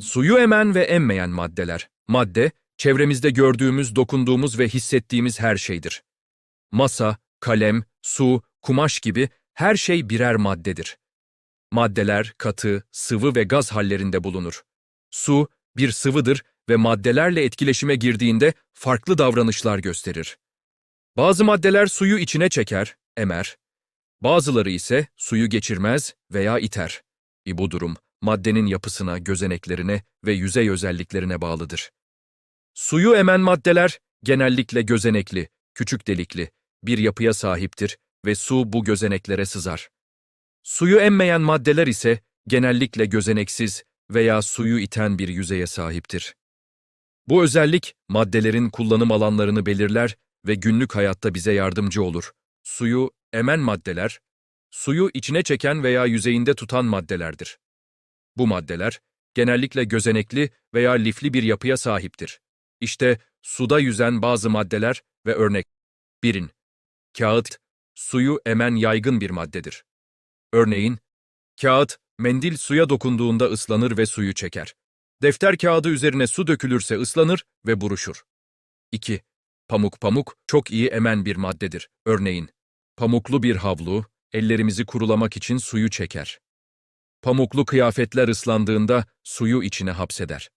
Suyu emen ve emmeyen maddeler. Madde, çevremizde gördüğümüz, dokunduğumuz ve hissettiğimiz her şeydir. Masa, kalem, su, kumaş gibi her şey birer maddedir. Maddeler katı, sıvı ve gaz hallerinde bulunur. Su bir sıvıdır ve maddelerle etkileşime girdiğinde farklı davranışlar gösterir. Bazı maddeler suyu içine çeker, emer. Bazıları ise suyu geçirmez veya iter. E bu durum maddenin yapısına, gözeneklerine ve yüzey özelliklerine bağlıdır. Suyu emen maddeler genellikle gözenekli, küçük delikli bir yapıya sahiptir ve su bu gözeneklere sızar. Suyu emmeyen maddeler ise genellikle gözeneksiz veya suyu iten bir yüzeye sahiptir. Bu özellik maddelerin kullanım alanlarını belirler ve günlük hayatta bize yardımcı olur. Suyu emen maddeler, suyu içine çeken veya yüzeyinde tutan maddelerdir. Bu maddeler genellikle gözenekli veya lifli bir yapıya sahiptir. İşte suda yüzen bazı maddeler ve örnek. 1'in Kağıt, suyu emen yaygın bir maddedir. Örneğin, kağıt, mendil suya dokunduğunda ıslanır ve suyu çeker. Defter kağıdı üzerine su dökülürse ıslanır ve buruşur. 2. Pamuk pamuk çok iyi emen bir maddedir. Örneğin, pamuklu bir havlu, ellerimizi kurulamak için suyu çeker. Pamuklu kıyafetler ıslandığında suyu içine hapseder.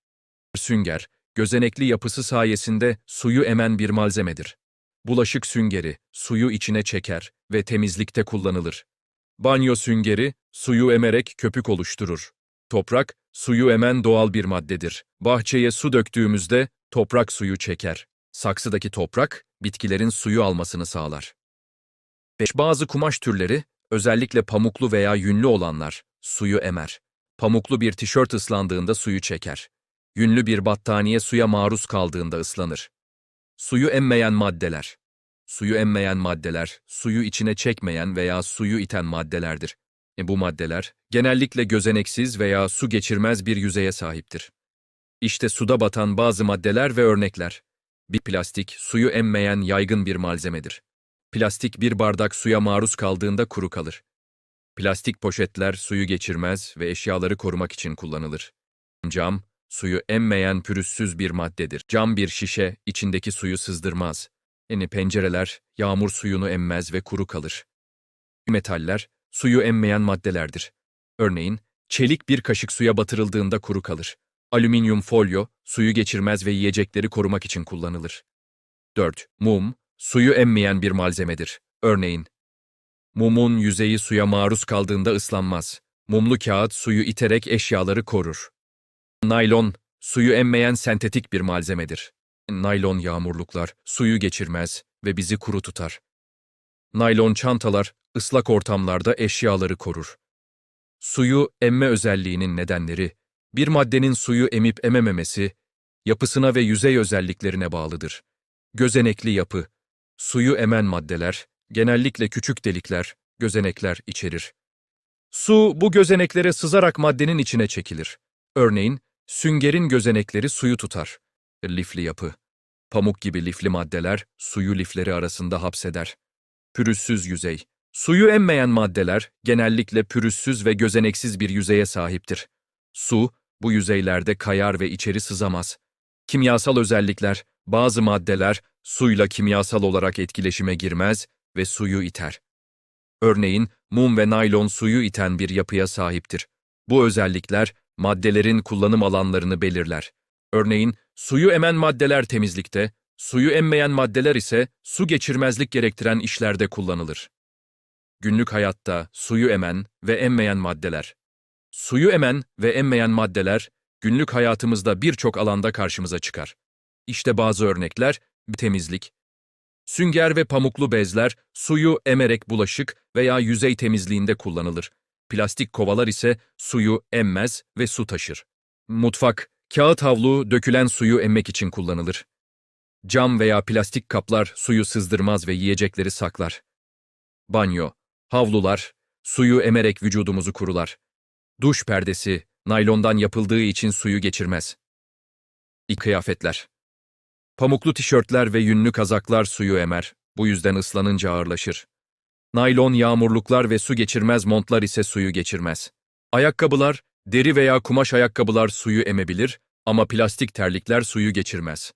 Sünger, gözenekli yapısı sayesinde suyu emen bir malzemedir. Bulaşık süngeri, suyu içine çeker ve temizlikte kullanılır. Banyo süngeri, suyu emerek köpük oluşturur. Toprak, suyu emen doğal bir maddedir. Bahçeye su döktüğümüzde toprak suyu çeker. Saksıdaki toprak, bitkilerin suyu almasını sağlar. 5. Bazı kumaş türleri, özellikle pamuklu veya yünlü olanlar, suyu emer. Pamuklu bir tişört ıslandığında suyu çeker. Yünlü bir battaniye suya maruz kaldığında ıslanır. Suyu emmeyen maddeler. Suyu emmeyen maddeler, suyu içine çekmeyen veya suyu iten maddelerdir. E bu maddeler, genellikle gözeneksiz veya su geçirmez bir yüzeye sahiptir. İşte suda batan bazı maddeler ve örnekler. Bir plastik, suyu emmeyen yaygın bir malzemedir. Plastik bir bardak suya maruz kaldığında kuru kalır. Plastik poşetler suyu geçirmez ve eşyaları korumak için kullanılır. Cam, suyu emmeyen pürüzsüz bir maddedir. Cam bir şişe, içindeki suyu sızdırmaz. Yani pencereler, yağmur suyunu emmez ve kuru kalır. Metaller, suyu emmeyen maddelerdir. Örneğin, çelik bir kaşık suya batırıldığında kuru kalır. Alüminyum folyo, suyu geçirmez ve yiyecekleri korumak için kullanılır. 4. Mum, suyu emmeyen bir malzemedir. Örneğin, mumun yüzeyi suya maruz kaldığında ıslanmaz. Mumlu kağıt suyu iterek eşyaları korur. Naylon, suyu emmeyen sentetik bir malzemedir. Naylon yağmurluklar suyu geçirmez ve bizi kuru tutar. Naylon çantalar ıslak ortamlarda eşyaları korur. Suyu emme özelliğinin nedenleri, bir maddenin suyu emip emememesi, yapısına ve yüzey özelliklerine bağlıdır. Gözenekli yapı, suyu emen maddeler, genellikle küçük delikler, gözenekler içerir. Su bu gözeneklere sızarak maddenin içine çekilir. Örneğin, süngerin gözenekleri suyu tutar. Lifli yapı. Pamuk gibi lifli maddeler suyu lifleri arasında hapseder. Pürüzsüz yüzey. Suyu emmeyen maddeler genellikle pürüzsüz ve gözeneksiz bir yüzeye sahiptir. Su, bu yüzeylerde kayar ve içeri sızamaz. Kimyasal özellikler, bazı maddeler suyla kimyasal olarak etkileşime girmez ve suyu iter. Örneğin, mum ve naylon suyu iten bir yapıya sahiptir. Bu özellikler, maddelerin kullanım alanlarını belirler. Örneğin, suyu emen maddeler temizlikte, suyu emmeyen maddeler ise su geçirmezlik gerektiren işlerde kullanılır. Günlük hayatta suyu emen ve emmeyen maddeler. Suyu emen ve emmeyen maddeler günlük hayatımızda birçok alanda karşımıza çıkar. İşte bazı örnekler, temizlik. Sünger ve pamuklu bezler suyu emerek bulaşık veya yüzey temizliğinde kullanılır. Plastik kovalar ise suyu emmez ve su taşır. Mutfak, kağıt havlu dökülen suyu emmek için kullanılır. Cam veya plastik kaplar suyu sızdırmaz ve yiyecekleri saklar. Banyo, havlular, suyu emerek vücudumuzu kurular. Duş perdesi, naylondan yapıldığı için suyu geçirmez. İlk kıyafetler. Pamuklu tişörtler ve yünlü kazaklar suyu emer, bu yüzden ıslanınca ağırlaşır. Naylon yağmurluklar ve su geçirmez montlar ise suyu geçirmez. Ayakkabılar, Deri veya kumaş ayakkabılar suyu emebilir ama plastik terlikler suyu geçirmez.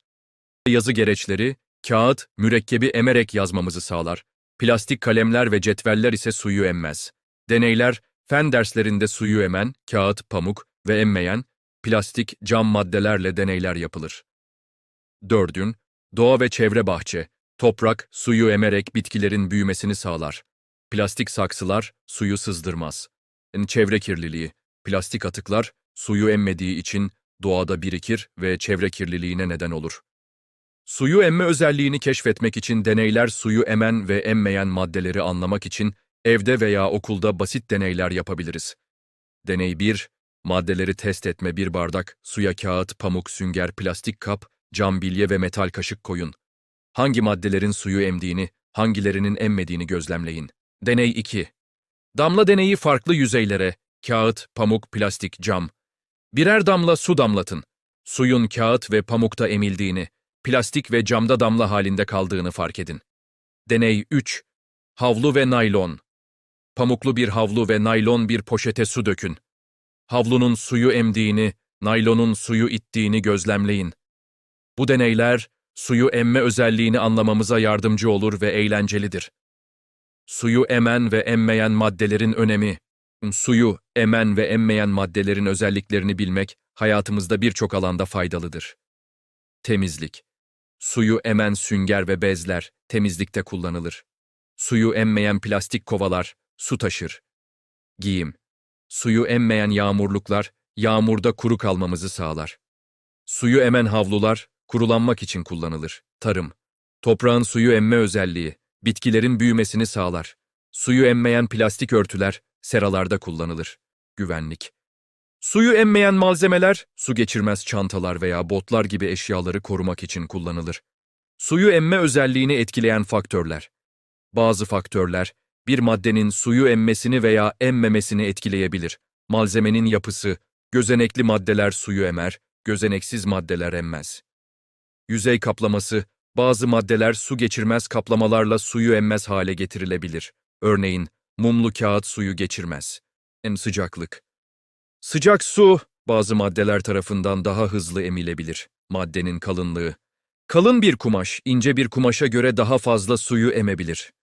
Yazı gereçleri, kağıt, mürekkebi emerek yazmamızı sağlar. Plastik kalemler ve cetveller ise suyu emmez. Deneyler, fen derslerinde suyu emen, kağıt, pamuk ve emmeyen, plastik, cam maddelerle deneyler yapılır. Dördün, doğa ve çevre bahçe, toprak, suyu emerek bitkilerin büyümesini sağlar. Plastik saksılar, suyu sızdırmaz. Çevre kirliliği, plastik atıklar, suyu emmediği için doğada birikir ve çevre kirliliğine neden olur. Suyu emme özelliğini keşfetmek için deneyler suyu emen ve emmeyen maddeleri anlamak için evde veya okulda basit deneyler yapabiliriz. Deney 1. Maddeleri test etme bir bardak, suya kağıt, pamuk, sünger, plastik kap, cam bilye ve metal kaşık koyun. Hangi maddelerin suyu emdiğini, hangilerinin emmediğini gözlemleyin. Deney 2. Damla deneyi farklı yüzeylere, kağıt, pamuk, plastik, cam. Birer damla su damlatın. Suyun kağıt ve pamukta emildiğini, plastik ve camda damla halinde kaldığını fark edin. Deney 3. Havlu ve naylon. Pamuklu bir havlu ve naylon bir poşete su dökün. Havlunun suyu emdiğini, naylonun suyu ittiğini gözlemleyin. Bu deneyler, suyu emme özelliğini anlamamıza yardımcı olur ve eğlencelidir. Suyu emen ve emmeyen maddelerin önemi. Suyu emen ve emmeyen maddelerin özelliklerini bilmek hayatımızda birçok alanda faydalıdır. Temizlik. Suyu emen sünger ve bezler temizlikte kullanılır. Suyu emmeyen plastik kovalar su taşır. Giyim. Suyu emmeyen yağmurluklar yağmurda kuru kalmamızı sağlar. Suyu emen havlular kurulanmak için kullanılır. Tarım. Toprağın suyu emme özelliği bitkilerin büyümesini sağlar. Suyu emmeyen plastik örtüler seralarda kullanılır. Güvenlik. Suyu emmeyen malzemeler, su geçirmez çantalar veya botlar gibi eşyaları korumak için kullanılır. Suyu emme özelliğini etkileyen faktörler. Bazı faktörler, bir maddenin suyu emmesini veya emmemesini etkileyebilir. Malzemenin yapısı, gözenekli maddeler suyu emer, gözeneksiz maddeler emmez. Yüzey kaplaması, bazı maddeler su geçirmez kaplamalarla suyu emmez hale getirilebilir. Örneğin, mumlu kağıt suyu geçirmez. En sıcaklık. Sıcak su, bazı maddeler tarafından daha hızlı emilebilir. Maddenin kalınlığı. Kalın bir kumaş, ince bir kumaşa göre daha fazla suyu emebilir.